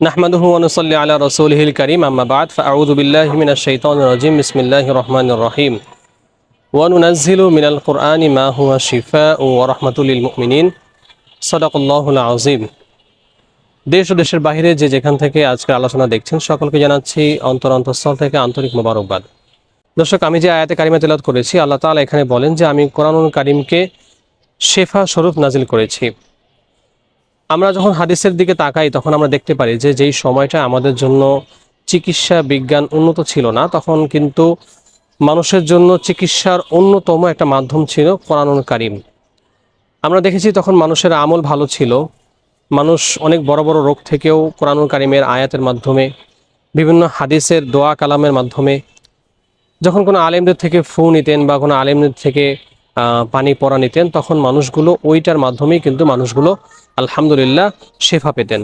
نحمده ونصلي على رسوله الكريم أما بعد فأعوذ بالله من الشيطان الرجيم بسم الله الرحمن الرحيم وننزل من القرآن ما هو شفاء ورحمة للمؤمنين صدق الله العظيم দেশ ও দেশের বাইরে যে যেখান থেকে আজকে আলোচনা দেখছেন সকলকে জানাচ্ছি অন্তর অন্তঃস্থল থেকে আন্তরিক মোবারকবাদ দর্শক আমি যে আয়াতে কারিমা তেলাত করেছি আল্লাহ তাআলা এখানে বলেন যে আমি কোরআনুল কারিমকে শেফা স্বরূপ নাজিল করেছি আমরা যখন হাদিসের দিকে তাকাই, তখন আমরা দেখতে পারি যে যেই সময়টা আমাদের জন্য চিকিৎসা বিজ্ঞান উন্নত ছিল না, তখন কিন্তু মানুষের জন্য চিকিৎসার অন্যতম একটা মাধ্যম ছিল কোরআনুল কারিম। আমরা দেখেছি তখন মানুষের আমল ভালো ছিল। মানুষ অনেক বড় বড় রোগ থেকেও কোরআনুল কারিমের আয়াতের মাধ্যমে, বিভিন্ন হাদিসের দোয়া কালামের মাধ্যমে, যখন কোনো আলেমদের থেকে ফু নিতেন বা কোনো আলেমদের থেকে পানি পড়া নিতেন, তখন মানুষগুলো ওইটার মাধ্যমেই কিন্তু মানুষগুলো আলহামদুলিল্লাহ শেফা পেতেন।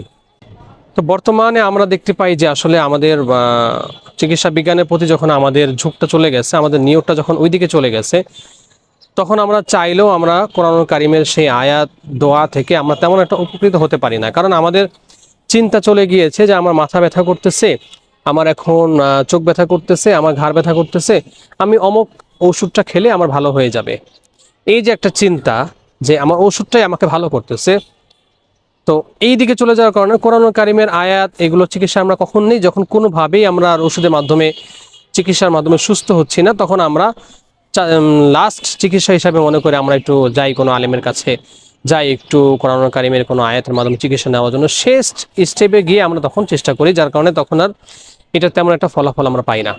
তো বর্তমানে আমরা দেখতে পাই যে আসলে আমাদের চিকিৎসা বিজ্ঞানের প্রতি যখন আমাদের ঝুঁকটা চলে গেছে, আমাদের নিয়োগটা যখন ওইদিকে চলে গেছে, তখন আমরা চাইলেও আমরা কোরআন কারিমের সেই আয়াত, দোয়া থেকে আমরা তেমন একটা উপকৃত হতে পারি না। কারণ আমাদের চিন্তা চলে গিয়েছে যে আমার মাথা ব্যথা করতেছে, আমার এখন চোখ ব্যথা করতেছে, আমার ঘাড় ব্যথা করতেছে, আমি অমুক ওষুধটা খেলে আমার ভালো হয়ে যাবে। এই যে একটা চিন্তা যে আমার ওষুধটাই আমাকে ভালো করতেছে, তো এই দিকে চলে যাওয়ার কারণে কোরআন কারিমের আয়াত এগুলো চিকিৎসা আমরা কখন নেই? যখন কোনোভাবেই আমরা আর ওষুধের মাধ্যমে, চিকিৎসার মাধ্যমে সুস্থ হচ্ছি না, তখন আমরা লাস্ট চিকিৎসা হিসাবে মনে করে আমরা একটু যাই কোনো আলেমের কাছে, যাই একটু কোরআন কারিমের কোনো আয়াতের মাধ্যমে চিকিৎসা নেওয়ার জন্য। শেষ স্টেপে গিয়ে আমরা তখন চেষ্টা করি, যার কারণে তখন আর এটা তেমন একটা ফলাফল আমরা পাই না।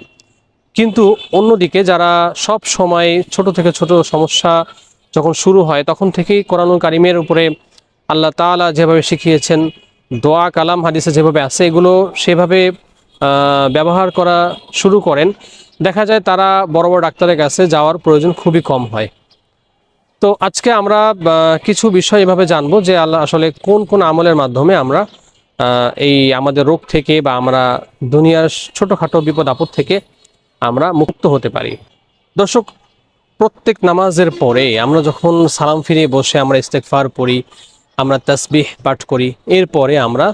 কিন্তু অন্যদিকে যারা সব সময় ছোট থেকে ছোট সমস্যা যখন শুরু হয়, তখন থেকেই কোরআনুল কারিমের উপরে আল্লাহ তাআলা যেভাবে শিখিয়েছেন, দোয়া, কালাম, হাদিসে যেভাবে আছে, এগুলো সেভাবে ব্যবহার করা শুরু করেন। দেখা যায় তারা বড় বড় ডাক্তারের কাছে যাওয়ার প্রয়োজন খুবই কম হয়। তো আজকে আমরা কিছু বিষয় এভাবে জানব যে আল্লাহ আসলে কোন কোন আমলের মাধ্যমে আমরা এই আমাদের রোগ থেকে বা আমরা দুনিয়ার ছোটোখাটো বিপদ আপদ থেকে আমরা মুক্ত হতে পারি। দর্শক, প্রত্যেক নামাজের পরে আমরা যখন সালাম ফিরে বসে আমরা ইস্তেকফার পড়ি, আমরা তাসবিহ পাঠ করি, এরপরে আমরা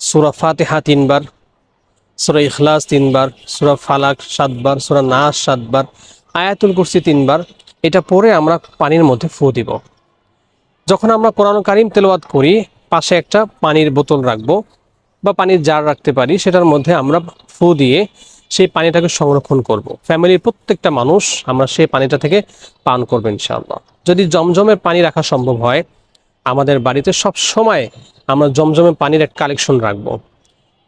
সুরা ফাতেহা তিনবার, সুরা ইখলাস তিনবার, সুরা ফালাক সাতবার, সুরা নাস সাতবার, আয়াতুল কুরসি তিনবার, এটা পরে আমরা পানির মধ্যে ফু দিব। যখন আমরা কোরআন কারিম তেলাওয়াত করি, পাশে একটা পানির বোতল রাখব বা পানির জার রাখতে পারি, সেটার মধ্যে আমরা ফু দিয়ে সেই পানিটাকে সংরক্ষণ করব। ফ্যামিলির প্রত্যেকটা মানুষ আমরা সেই পানিটা থেকে পান করব ইনশাআল্লাহ। যদি জমজমের পানি রাখা সম্ভব হয়, আমাদের বাড়িতে সব সময় আমরা জমজমের পানির এক কালেকশন রাখব।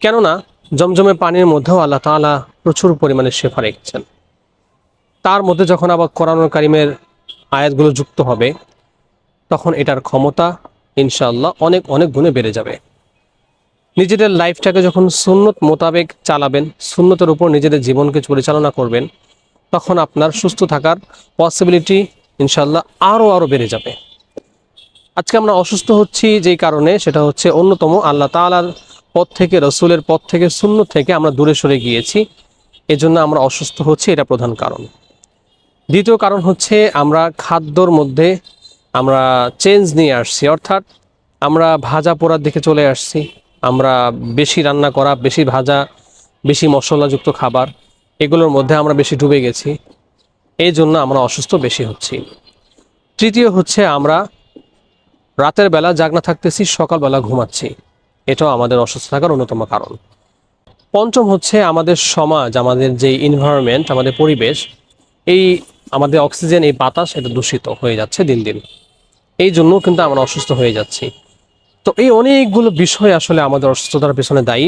কেননা জমজমে পানির মধ্যেও আল্লাহ তাআলা প্রচুর পরিমাণে শেফা রেখেছেন। তার মধ্যে যখন আবার কোরআন কারিমের আয়াতগুলো যুক্ত হবে, তখন এটার ক্ষমতা ইনশাআল্লাহ অনেক অনেক গুণে বেড়ে যাবে। নিজেদের লাইফটাকে যখন সুন্নত মোতাবেক চালাবেন, সুন্নতের উপর নিজেদের জীবনকে পরিচালনা করবেন, তখন আপনার সুস্থ থাকার পসিবিলিটি ইনশাল্লাহ আরও আরও বেড়ে যাবে। আজকে আমরা অসুস্থ হচ্ছি যেই কারণে সেটা হচ্ছে অন্যতম আল্লাহ তাআলার পথ থেকে, রসুলের পথ থেকে শূন্য থেকে আমরা দূরে সরে গিয়েছি। এজন্য আমরা অসুস্থ হচ্ছি, এটা প্রধান কারণ। দ্বিতীয় কারণ হচ্ছে আমরা খাদ্যর মধ্যে আমরা চেঞ্জ নিয়ে আসছি, অর্থাৎ আমরা ভাজা পোড়ার দিকে চলে আসছি। আমরা বেশি রান্না করা, বেশি ভাজা, বেশি মশলাযুক্ত খাবার, এগুলোর মধ্যে আমরা বেশি ডুবে গেছি। এই জন্য আমরা অসুস্থ বেশি হচ্ছি। তৃতীয় হচ্ছে আমরা রাতের বেলা জাগনা থাকতেছি, সকালবেলা ঘুমাচ্ছি। এটাও আমাদের অসুস্থ থাকার অন্যতম কারণ। পঞ্চম হচ্ছে আমাদের সমাজ, আমাদের যে ইনভায়রনমেন্ট আমাদের পরিবেশ, এই আমাদের অক্সিজেন, এই বাতাস, এটা দূষিত হয়ে যাচ্ছে দিন দিন। এই জন্য কিন্তু আমরা অসুস্থ হয়ে যাচ্ছি। তো এই অনেকগুলো বিষয় আসলে আমাদের অসুস্থতার পেছনে দায়ী।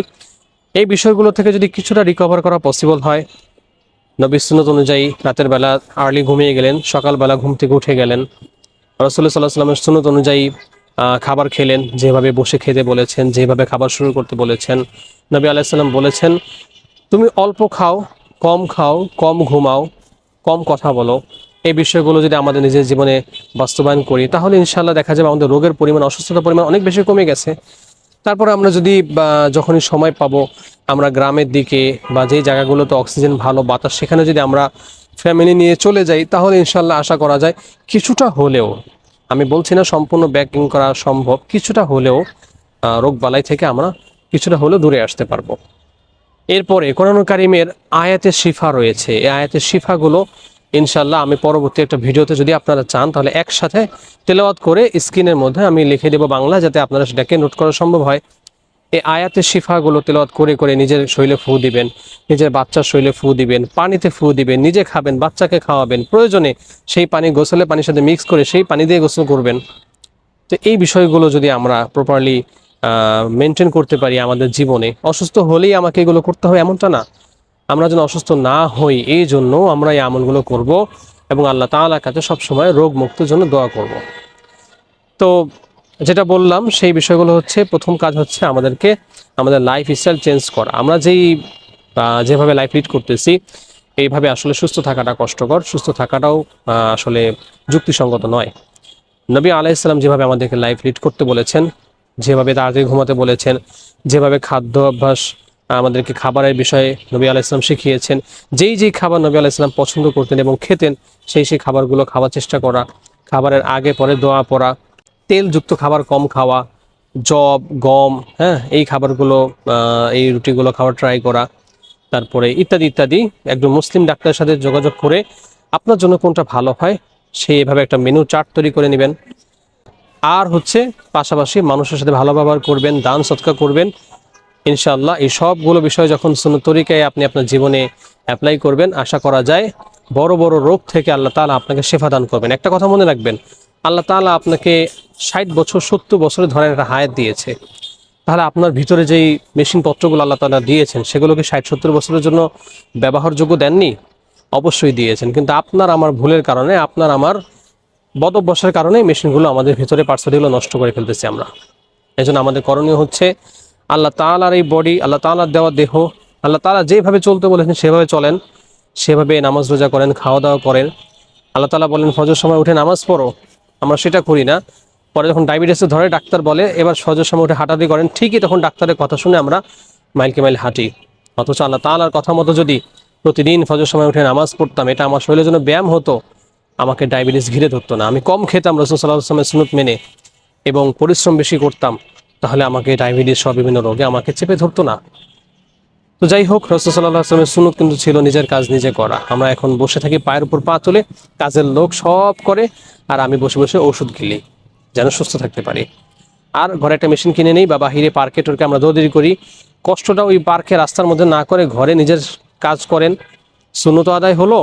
এই বিষয়গুলো থেকে যদি কিছুটা রিকভার করা পসিবল হয় নবী সুন্নত অনুযায়ী রাতের বেলা আর্লি ঘুমিয়ে গেলেন, সকালবেলা ঘুম থেকে উঠে গেলেন। রসুল্লাহ সাল্লাহ সাল্লামের সুন্নত অনুযায়ী খাবার খেলেন, যেভাবে বসে খেতে বলেছেন, যেভাবে খাবার শুরু করতে বলেছেন। নবী আলাইসাল্লাম বলেছেন, তুমি অল্প খাও, কম খাও, কম ঘুমাও, কম কথা বলো। এই বিষয়গুলো যদি আমাদের নিজের জীবনে বাস্তবায়ন করি, তাহলে ইনশাল্লাহ দেখা যাবে আমাদের রোগের পরিমাণ, অসুস্থতার পরিমাণ অনেক বেশি কমে গেছে। তারপরে আমরা যদি যখনই সময় পাবো, আমরা গ্রামের দিকে বা যেই জায়গাগুলোতে অক্সিজেন ভালো, বাতাস, সেখানে যদি আমরা ফ্যামিলি নিয়ে চলে যাই, তাহলে ইনশাল্লাহ আশা করা যায় কিছুটা হলেও, আমি বলছি না সম্পূর্ণ ব্যাকিং করা সম্ভব, কিছুটা হলেও রোগ বালাই থেকে আমরা কিছুটা হলেও দূরে আসতে পারব। এরপরে কোরআন কারিমের আয়াতের শিফা রয়েছে। এই আয়াতের শিফাগুলো ইনশাল্লাহ আমি পরবর্তী একটা ভিডিওতে যদি আপনারা চান, তাহলে একসাথে তেলাওয়াত করে স্ক্রিনের মধ্যে আমি লিখে দেবো বাংলা, যাতে আপনারা সেটাকে নোট করা সম্ভব হয়। এই আয়াতের শিফাগুলো তেলাওয়াত করে করে নিজের শৈলে ফু দিবেন, নিজের বাচ্চার শৈলে ফু দিবেন, পানিতে ফু দিবেন, নিজে খাবেন, বাচ্চাকে খাওয়াবেন, প্রয়োজনে সেই পানি গোসলে পানির সাথে মিক্স করে সেই পানি দিয়ে গোসল করবেন। তো এই বিষয়গুলো যদি আমরা প্রপারলি মেনটেন করতে পারি আমাদের জীবনে, অসুস্থ হলেই আমাকে এগুলো করতে হবে এমনটা না। আমরা যেন অসুস্থ না হই, এই জন্য আমরা এই আমলগুলো করব এবং আল্লাহ তাআলার কাছে সবসময় রোগ মুক্তের জন্য দোয়া করব। তো যেটা বললাম, সেই বিষয়গুলো হচ্ছে, প্রথম কাজ হচ্ছে আমাদেরকে আমাদের লাইফ স্টাইল চেঞ্জ করা। আমরা যেই যেভাবে লাইফ লিড করতেছি, এইভাবে আসলে সুস্থ থাকাটা কষ্টকর। সুস্থ থাকাটাও আসলে যুক্তিসঙ্গত নয়। নবী আলাইসাল্লাম যেভাবে আমাদেরকে লাইফ লিড করতে বলেছেন, যেভাবে তাড়াতাড়ি ঘুমাতে বলেছেন, যেভাবে খাদ্য অভ্যাস আমাদেরকে খাবারের বিষয়ে নবী আলাইসলাম শিখিয়েছেন। যেই যেই খাবার নবী আলাইসলাম পছন্দ করতেন এবং খেতেন, সেই সেই খাবারগুলো খাওয়ার চেষ্টা করা, খাবারের আগে পরে দোয়া পড়া, তেলযুক্ত খাবার কম খাওয়া, জব, গম হ্যাঁ এই খাবারগুলো এই রুটিগুলো খাওয়ার ট্রাই করা, তারপরে ইত্যাদি ইত্যাদি। একজন মুসলিম ডাক্তারের সাথে যোগাযোগ করে আপনার জন্য কোনটা ভালো হয় সেই এভাবে একটা মেনু চার্ট তৈরি করে নেবেন। আর হচ্ছে পাশাপাশি মানুষের সাথে ভালো ব্যবহার করবেন, দান সৎকার করবেন ইনশাআল্লাহ এই সবগুলো বিষয় যখন তরিকায় আপনি আপনার জীবনে অ্যাপ্লাই করবেন, আশা করা যায় বড় বড় রোগ থেকে আল্লাহ তাআলা আপনাকে সেফা দান করবেন। একটা কথা মনে রাখবেন, আল্লাহ তাআলা আপনাকে ষাট বছর, সত্তর বছরের ধরেন একটা হায়াত দিয়েছে। তাহলে আপনার ভিতরে যেই মেশিন পত্রগুলো আল্লাহ তাআলা দিয়েছেন, সেগুলোকে ষাট, সত্তর বছরের জন্য ব্যবহারযোগ্য দেননি? অবশ্যই দিয়েছেন। কিন্তু আপনার আমার ভুলের কারণে, আপনার আমার বদ অভ্যাসের কারণে মেশিনগুলো আমাদের ভিতরে পার্সেলগুলো নষ্ট করে ফেলতেছি আমরা। এই আমাদের করণীয় হচ্ছে আল্লাহ তাআলার এই বডি, আল্লাহ তাআলার দেওয়া দেহ, আল্লাহ তালা যেভাবে চলতে বলেছেন সেভাবে চলেন, সেভাবে নামাজ রোজা করেন খাওয়া দাওয়া করেন। আল্লাহ তালা বলেন, ফজর সময় উঠে নামাজ পড়ো। আমরা সেটা করি না। পরে যখন ডায়াবেটিসে ধরে ডাক্তার বলে, এবার ফজর সময় উঠে হাঁটাহাঁটি করেন, ঠিকই তখন ডাক্তারের কথা শুনে আমরা মাইলকে মাইল হাঁটি। অথচ আল্লাহ তাআলার কথা মতো যদি প্রতিদিন ফজর সময় উঠে নামাজ পড়তাম, এটা আমার শরীরের জন্য ব্যায়াম হতো, আমাকে ডায়াবেটিস ঘিরে ধরতো না। আমি কম খেতাম, রসুল সাল্লাহ আসলামের সুনত মেনে এবং পরিশ্রম বেশি করতাম। তাহলে আমাকে ডায়াবেটিস সহ বিভিন্ন রোগে আমাকে চেপে ধরতো না। তো যাই হোক, রসুল সাল্লাহ আসলামের সুনত কিন্তু ছিল নিজের কাজ নিজে করা। আমরা এখন বসে থাকি পায়ের উপর পা তুলে, কাজের লোক সব করে, আর আমি বসে বসে ওষুধ গিলি, যেন সুস্থ থাকতে পারি। আর ঘরে একটা মেশিন কিনে নেই, বা বাহিরে পার্কে টোর্কে আমরা দৌড়ি করি। কষ্টটা ওই পার্কে রাস্তার মধ্যে না করে ঘরে নিজের কাজ করেন। শূন্যত আদায় হলো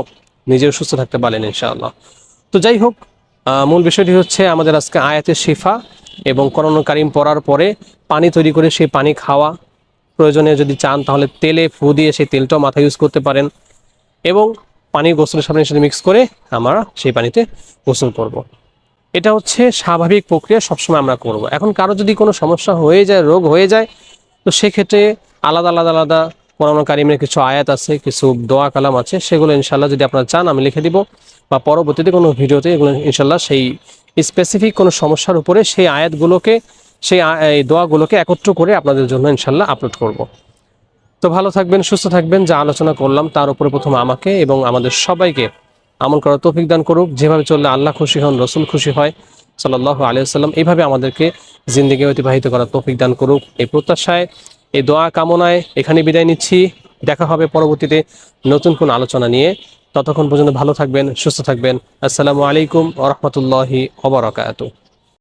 নিজের সুস্থ থাকতে পারলেন ইনশাআল্লাহ। তো যাই হোক মূল বিষয়টি হচ্ছে আমাদের আজকে আয়াতের শিফা। এবং করণ কারিম পড়ার পরে পানি তৈরি করে সেই পানি খাওয়া প্রয়োজনে যদি চান, তাহলে তেলে ফু দিয়ে সেই তেলটাও মাথায় ইউজ করতে পারেন এবং পানি গোসলের সাথে সাথে মিক্স করে আমরা সেই পানিতে গোসল করব। এটা হচ্ছে স্বাভাবিক প্রক্রিয়া, সবসময় আমরা করব। এখন কারও যদি কোনো সমস্যা হয়ে যায়, রোগ হয়ে যায়, তো সেক্ষেত্রে আলাদা আলাদা আলাদা কোরআন কারিমের কিছু আয়াত আছে, কিছু দোয়া কালাম আছে, সেগুলো ইনশাল্লাহ যদি আপনারা চান, আমি লিখে দিব বা পরবর্তীতে কোনো ভিডিওতে এগুলো ইনশাল্লাহ সেই স্পেসিফিক কোনো সমস্যার উপরে সেই আয়াতগুলোকে, সেই দোয়াগুলোকে একত্র করে আপনাদের জন্য ইনশাল্লাহ আপলোড করব। তো ভালো থাকবেন, সুস্থ থাকবেন, যা আলোচনা করলাম তার উপরে প্রথম আমাকে এবং আমাদের সবাইকে আমল করার তৌফিক দান করুক। যেভাবে চললে আল্লাহ খুশি হন, রসুল খুশি হয় সাল্লাহ আলিয়াল্লাম এইভাবে আমাদেরকে জিন্দিগি অতিবাহিত করার তৌফিক দান করুক। এই প্রত্যাশায়, এই দোয়া কামনায় এখানে বিদায় নিচ্ছি। দেখা হবে পরবর্তীতে নতুন কোন আলোচনা নিয়ে। ততক্ষণ পর্যন্ত ভালো থাকবেন সুস্থ থাকবেন। আসসালামু আলাইকুম ওরহমতুল্লাহি ওবরাকাতু